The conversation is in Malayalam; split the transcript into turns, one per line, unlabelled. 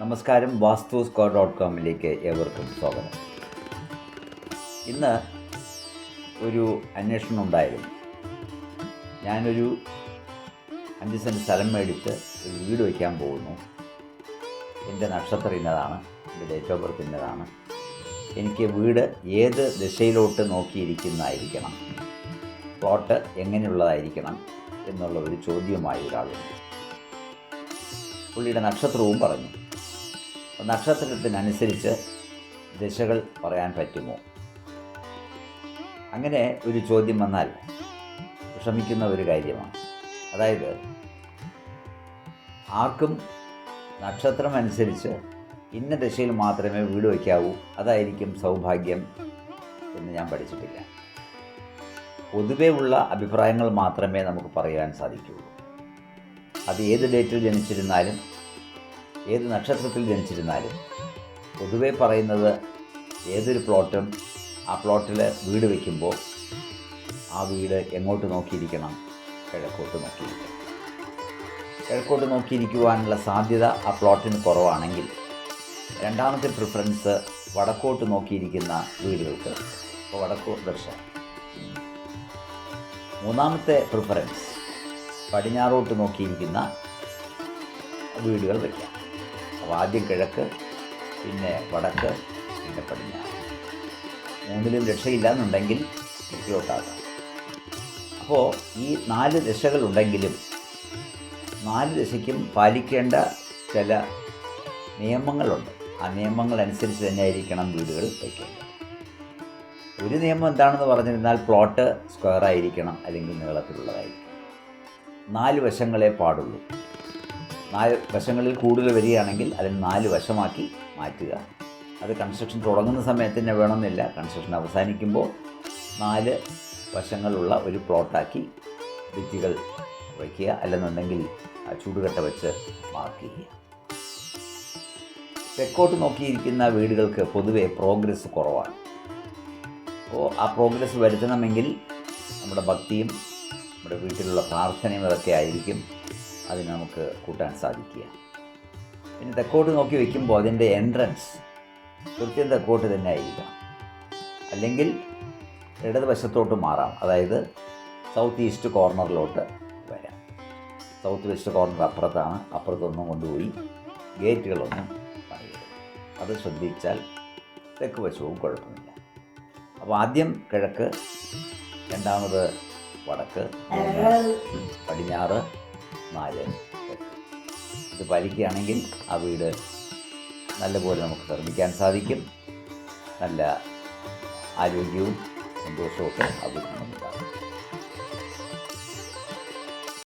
നമസ്കാരം വാസ്തു സ്കോ ഡോട്ട് കോമിലേക്ക് ഏവർക്കും സ്വാഗതം. ഇന്ന് ഒരു അന്വേഷണം ഉണ്ടായിരുന്നു ഞാനൊരു അഞ്ച് സെന്റ് സ്ഥലം മേടിച്ച് ഒരു വീട് വയ്ക്കാൻ പോകുന്നു. എന്റെ നക്ഷത്രം ഇന്നതാണ് എന്റെ ഡേറ്റ് ഓഫ് ബർത്ത് ഇന്നതാണ്. എനിക്ക് വീട് ഏത് ദിശയിലോട്ട് നോക്കിയിരിക്കുന്നതായിരിക്കണം പ്ലോട്ട് എങ്ങനെയുള്ളതായിരിക്കണം എന്നുള്ള ഒരു ചോദ്യവുമായി ഒരാളുണ്ട്. പുള്ളിയുടെ നക്ഷത്രവും പറഞ്ഞു. നക്ഷത്രത്തിനനുസരിച്ച് ദിശകൾ പറയാൻ പറ്റുമോ? അങ്ങനെ ഒരു ചോദ്യം വന്നാൽ വിഷമിക്കുന്ന ഒരു കാര്യമാണ്. അതായത് ആർക്കും നക്ഷത്രം അനുസരിച്ച് ഇന്ന ദിശയിൽ മാത്രമേ വീട് വയ്ക്കാവൂ. അതായിരിക്കും സൗഭാഗ്യം എന്ന് ഞാൻ പഠിച്ചിട്ടില്ല. പൊതുവേ ഉള്ള അഭിപ്രായങ്ങൾ മാത്രമേ നമുക്ക് പറയാൻ സാധിക്കുകയുള്ളൂ അത് ഏത് ഡേറ്റിൽ ജനിച്ചിരുന്നാലും ഏത് നക്ഷത്രത്തിൽ ജനിച്ചിരുന്നാലും പൊതുവെ പറയുന്നത് ഏതൊരു പ്ലോട്ടും ആ പ്ലോട്ടിൽ വീട് വയ്ക്കുമ്പോൾ ആ വീട് എങ്ങോട്ട് നോക്കിയിരിക്കണം? കിഴക്കോട്ട് നോക്കിയിരിക്കണം. കിഴക്കോട്ട് നോക്കിയിരിക്കുവാനുള്ള സാധ്യത ആ പ്ലോട്ടിന് കുറവാണെങ്കിൽ രണ്ടാമത്തെ പ്രിഫറൻസ് വടക്കോട്ട് നോക്കിയിരിക്കുന്ന വീടുകൾക്ക്. അപ്പോൾ വടക്കോ ദർശ മൂന്നാമത്തെ പ്രിഫറൻസ് പടിഞ്ഞാറോട്ട് നോക്കിയിരിക്കുന്ന വീടുകൾ വയ്ക്കാം അപ്പോൾ ആദ്യം കിഴക്ക് പിന്നെ വടക്ക് പിന്നെ പടിഞ്ഞാറ്. മൂന്നിലും രക്ഷയില്ല എന്നുണ്ടെങ്കിൽ അപ്പോൾ ഈ നാല് ദിശകളുണ്ടെങ്കിലും നാല് ദശയ്ക്കും പാലിക്കേണ്ട ചില നിയമങ്ങളുണ്ട്. ആ നിയമങ്ങൾ അനുസരിച്ച് തന്നെ ആയിരിക്കണം വീടുകൾ വയ്ക്കേണ്ടത്. ഒരു നിയമം എന്താണെന്ന് പറഞ്ഞിരുന്നാൽ പ്ലോട്ട് സ്ക്വയർ ആയിരിക്കണം അല്ലെങ്കിൽ നീളത്തിലുള്ളതായിരിക്കണം. നാല് വശങ്ങളെ പാടുള്ളൂ. നാല് വശങ്ങളിൽ കൂടുതൽ വരികയാണെങ്കിൽ അതിന് നാല് വശമാക്കി മാറ്റുക. അത് കൺസ്ട്രക്ഷൻ തുടങ്ങുന്ന സമയത്ത് തന്നെ വേണമെന്നില്ല. കൺസ്ട്രക്ഷൻ അവസാനിക്കുമ്പോൾ നാല് വശങ്ങളുള്ള ഒരു പ്ലോട്ടാക്കി ഭിത്തികൾ വയ്ക്കുക. അല്ലെന്നുണ്ടെങ്കിൽ ചൂടുകട്ട വെച്ച് മാർക്ക് ചെയ്യുക തെക്കോട്ട് നോക്കിയിരിക്കുന്ന വീടുകൾക്ക് പൊതുവേ പ്രോഗ്രസ് കുറവാണ്. അപ്പോൾ ആ പ്രോഗ്രസ് വരുത്തണമെങ്കിൽ നമ്മുടെ ഭക്തിയും നമ്മുടെ വീട്ടിലുള്ള പ്രാർത്ഥനയും അതൊക്കെ ആയിരിക്കും. അതിന് നമുക്ക് കൂട്ടാൻ സാധിക്കുക. പിന്നെ തെക്കോട്ട് നോക്കി വയ്ക്കുമ്പോൾ അതിന്റെ എൻട്രൻസ് കൃത്യം തെക്കോട്ട് തന്നെ ആയിരിക്കാം അല്ലെങ്കിൽ ഇടതുവശത്തോട്ട് മാറാം. അതായത് സൗത്ത് ഈസ്റ്റ് കോർണറിലോട്ട് വരാം. സൗത്ത് വെസ്റ്റ് കോർണർ അപ്പുറത്താണ്. അപ്പുറത്തൊന്നും കൊണ്ടുപോയി ഗേറ്റുകളൊന്നും പണിയരുത് അത് ശ്രദ്ധിച്ചാൽ തെക്ക് വശവും കുഴപ്പമില്ല. അപ്പോൾ ആദ്യം കിഴക്ക് രണ്ടാമത് വടക്ക് പടിഞ്ഞാറ് നാല്. എട്ട് ഇത് പാലിക്കുകയാണെങ്കിൽ ആ വീട് നല്ലപോലെ നമുക്ക് നിർമ്മിക്കാൻ സാധിക്കും. നല്ല ആരോഗ്യവും സന്തോഷവും ഒക്കെ ആ